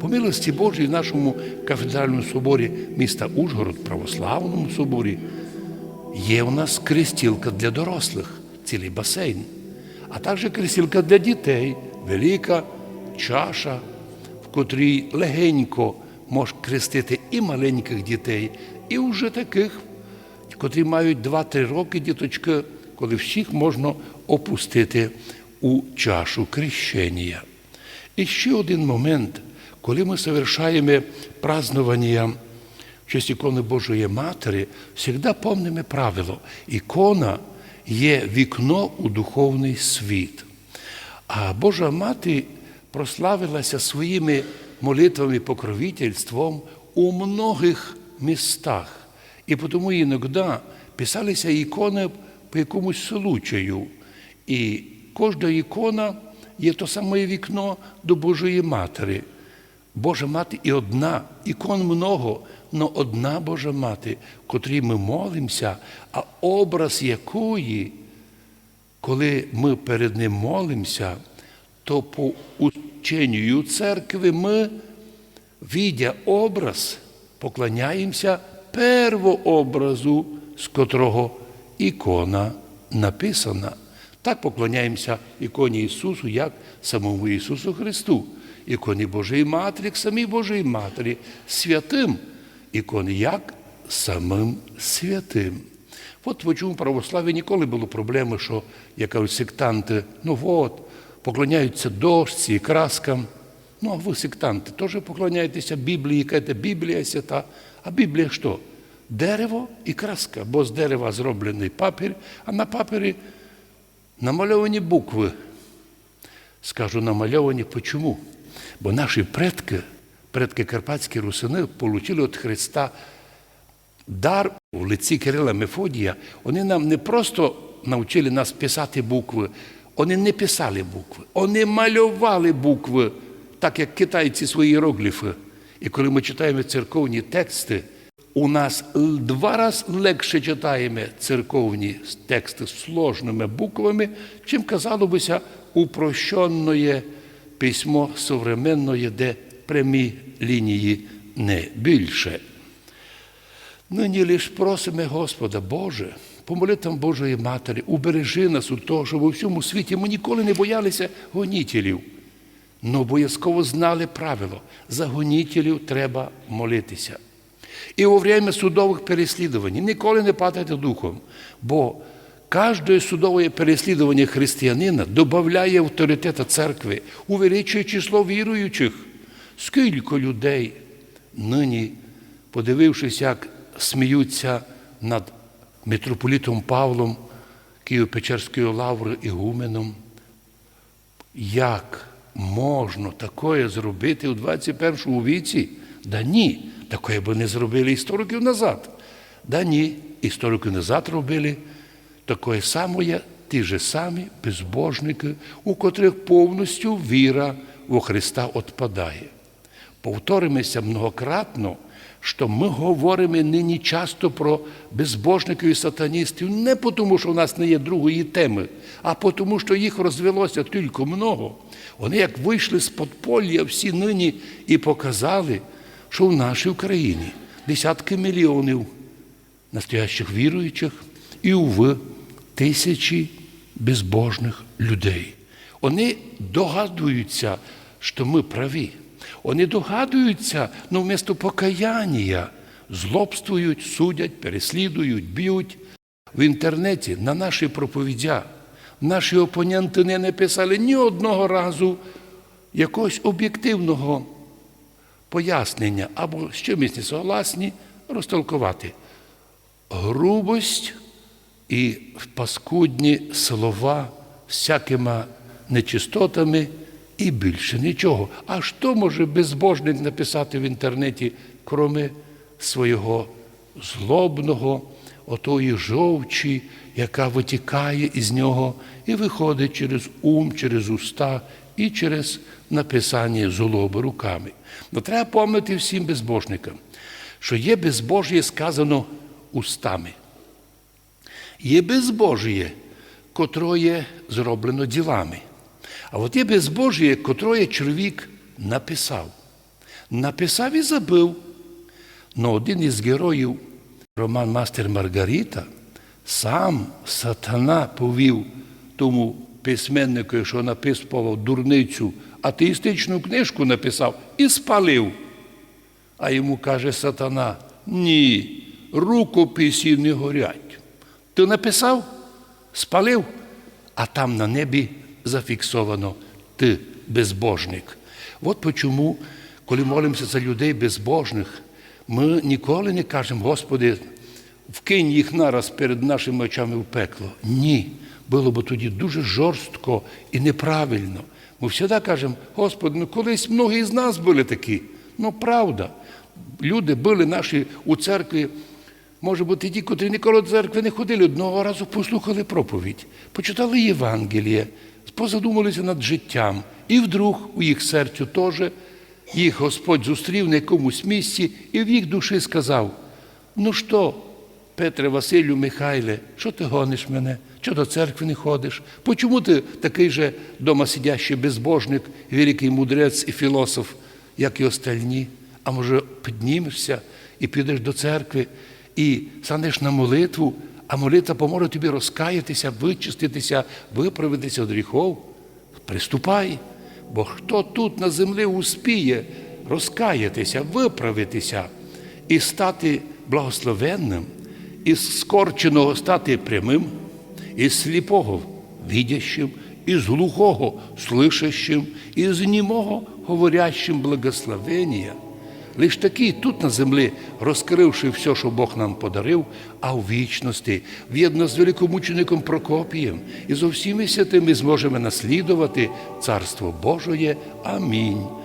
По милості Божій в нашому кафедральному соборі міста Ужгород, православному соборі, є у нас крестілка для дорослих, цілий басейн, а також крестілка для дітей, велика чаша, в котрій легенько можеш крестити і маленьких дітей, і вже таких, котрі мають 2-3 роки діточки, коли всіх можна опустити у чашу крещення. І ще один момент, коли ми совершаємо празднування в честь ікони Божої Матері, завжди помнимо правило. Ікона є вікно у духовний світ. А Божа Мати прославилася своїми молитвами, покровительством у многих містах. І тому іноді писалися ікони по якомусь случаю. І кожна ікона є то саме вікно до Божої Матері. Божа мати і одна, ікон много, но одна Божа мати, котрій ми молимося, а образ якої, коли ми перед ним молимося, то по ученню церкви ми, видя образ, поклоняємося первообразу, з котрого ікона написана. Так поклоняємося іконі Ісусу, як самому Ісусу Христу, іконі Божої Матері, як самій Божої Матері, святим ікони, як самим святим. От в чому православі ніколи було проблеми, що як кажуть, сектанти, ну от, поклоняються дошці і краскам. Ну, а ви сектанти, теж поклоняєтеся Біблії, кажете, Біблія свята. А Біблія що? Дерево і краска, бо з дерева зроблений папір, а на папері намальовані букви. Скажу намальовані почому? Бо наші предки, предки Карпатські русини, отримали від Христа дар у лиці Кирила Мефодія. Вони нам не просто навчили нас писати букви, вони не писали букви, вони малювали букви, так як китайці свої іерогліфи. І коли ми читаємо церковні тексти, у нас два рази легше читаємо церковні тексти з сложними буквами, чим казало бися упрощенне письмо современне, де прямі лінії не більше. Нині лиш просимо Господа Боже, по молитвам Божої Матері, убережи нас у того, що у всьому світі ми ніколи не боялися гонітелів. Но обов'язково знали правило, за гонітелів треба молитися. І у время судових переслідувань ніколи не падайте духом, бо кожне судове переслідування християнина додає авторитета церкви, увеличує число віруючих. Скільки людей нині, подивившись, як сміються над митрополітом Павлом, Києво-Печерською лаврою Ігуменом, як можна таке зробити у 21 віці? Да ні, таке би не зробили і 100 років назад. Да ні, і 100 років назад робили таке саме, ті ж самі безбожники, у котрих повністю віра у Христа відпадає. Повторимося многократно, що ми говоримо нині часто про безбожників і сатаністів не тому, що в нас не є другої теми, а тому, що їх розвелося тільки много. Вони як вийшли з подполля всі нині і показали, що в нашій Україні десятки мільйонів настоящих віруючих і, уви, тисячі безбожних людей. Вони догадуються, що ми праві. Вони догадуються, но вместо покаяння злобствують, судять, переслідують, б'ють. В інтернеті на наші проповідя наші опоненти не написали ні одного разу якогось об'єктивного пояснення або з чимось не согласні розтолкувати. Грубость і в паскудні слова всякими нечистотами і більше нічого. А що може безбожник написати в інтернеті, кроме свого злобного, отої жовчі, яка витікає із нього і виходить через ум, через уста і через написання злоби руками. Но треба пам'ятати всім безбожникам, що є безбожє сказано устами. Є безбожє, котроє зроблено ділами. А от є безбожє, котроє чоловік написав. написав і забив. Но один із героїв, Роман Мастер Маргарита, сам сатана повів тому письменнику, що написував дурницю, атеїстичну книжку написав і спалив. А йому каже сатана: ні, рукописі не горять. Ти написав, спалив, а там на небі зафіксовано ти безбожник. От чому, коли молимося за людей безбожних, ми ніколи не кажемо, Господи, вкинь їх нараз перед нашими очами в пекло. Ні. Було б тоді дуже жорстко і неправильно. Ми завжди кажемо, Господи, ну колись многі з нас були такі. Ну, правда. Люди були наші у церкві, може бути, ті, котрі ніколи до церкви не ходили, одного разу послухали проповідь, почитали Євангеліє, позадумалися над життям. І вдруг у їх серцю теж їх Господь зустрів на якомусь місці і в їх душі сказав: ну що, Петре, Василю, Михайле, що ти гониш мене? Що до церкви не ходиш? Почому ти такий же дома сидящий безбожник, великий мудрець і філософ, як і остальні? А може, піднімешся і підеш до церкви і станеш на молитву, а молитва поможе тобі розкаятися, вичиститися, виправитися від гріхов? Приступай, бо хто тут на землі успіє розкаятися, виправитися і стати благословенним, із скорченого стати прямим, із сліпого видящим, із глухого слышащим, із німого говорящим благословення. Лиш такий тут на землі, розкривши все, що Бог нам подарив, а в вічності, в'єдно з великомучеником Прокопієм і зо всіми святими зможемо наслідувати Царство Божоє. Амінь.